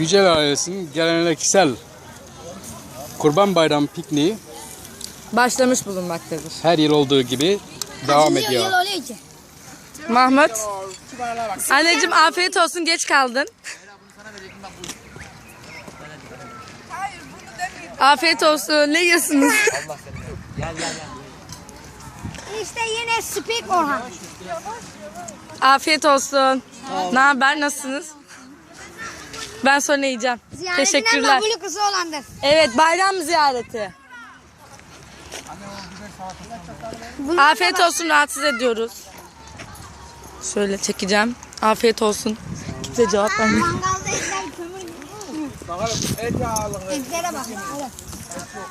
Yücel ailesinin geleneksel Kurban Bayramı pikniği Başlamış bulunmaktadır. her yıl olduğu gibi devam ediyor. Mahmut. Anneciğim afiyet olsun geç kaldın. Afiyet olsun. Ne yiyorsunuz? İşte yine Speak Orhan. Afiyet olsun. Ne haber? Nasılsınız? Ben sonra yiyeceğim. Ziyaretine Teşekkürler. makbulü kızı olandır. Evet bayram ziyareti. Afiyet olsun rahatsız ediyoruz. Şöyle çekeceğim. Afiyet olsun. Kimse cevap vermiyor. Mangalda etler kömür.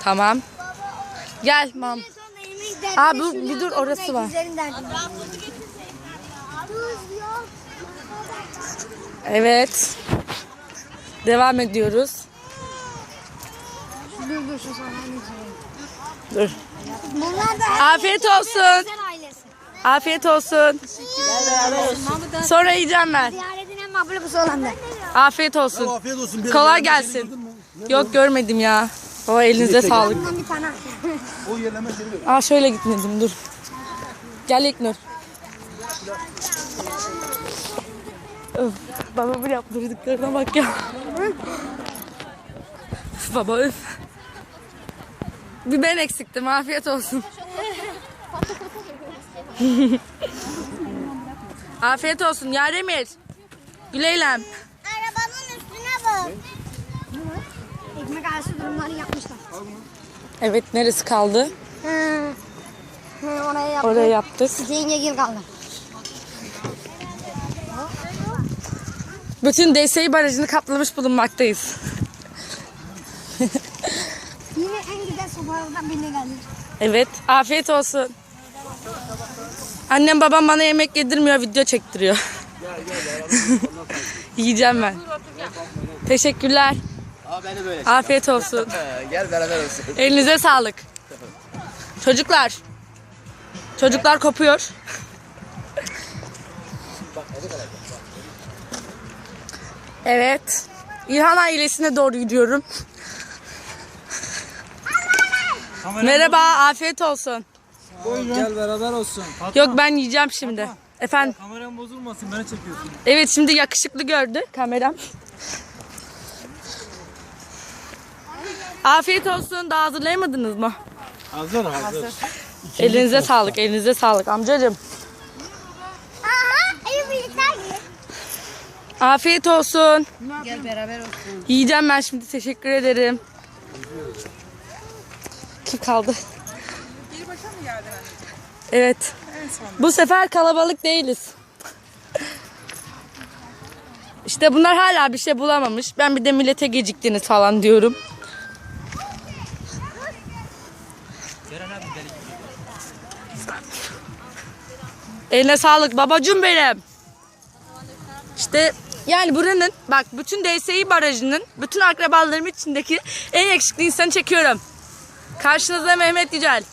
Tamam. Gel mam. Aa, bu- bir dur, orası var. Evet. Devam ediyoruz. Dur dur şu sana Dur. Bunlar da her Afiyet olsun. Afiyet olsun. Sonra yiyeceğim ben. Afiyet olsun. Afiyet olsun. Bir Kolay gelsin. Yok görmedim ya. O elinize sağlık. O yerleme. Aa şöyle gitmedim dur. Gel İknur. Öf, baba bir yaptırdıklarına bak ya. Üf, baba öf. Bir ben eksiktim afiyet olsun. afiyet olsun Yaremir. Güleylem. Arabanın üstüne bak. Ekmek arası durumları yapmışlar. Evet neresi kaldı? Hı. Hı, oraya yaptık. Oraya yaptık. Yenge gir kaldı. Bütün DSİ barajını kaplamış bulunmaktayız. Yine en güzel sofralardan birine geldik. Evet. Afiyet olsun. Annem babam bana yemek yedirmiyor, video çektiriyor. Yiyeceğim ben. Teşekkürler. Aa beni böyle. Afiyet olsun. Gel beraber olsun. Elinize sağlık. Çocuklar. Çocuklar kopuyor. Evet. İlhan ailesine doğru gidiyorum. Merhaba, afiyet olsun. Gel beraber olsun. Yok ben yiyeceğim şimdi. Efendim. Kameram bozulmasın beni çekiyorsun. Evet şimdi yakışıklı gördü kameram. Afiyet olsun. Daha hazırlayamadınız mı? Hazır hazır. Elinize sağlık, elinize sağlık amcacığım. Afiyet olsun. Gel beraber olsun. Yiyeceğim ben şimdi. Teşekkür ederim. Kim kaldı? Bir başa mı geldin Evet. Bu sefer kalabalık değiliz. İşte bunlar hala bir şey bulamamış. Ben bir de millete geciktiniz falan diyorum. Eline sağlık babacım benim. İşte yani buranın bak bütün DSİ barajının bütün akrabalarım içindeki en yakışıklı insanı çekiyorum. Karşınızda Mehmet Yücel.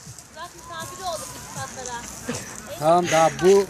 Tamam daha bu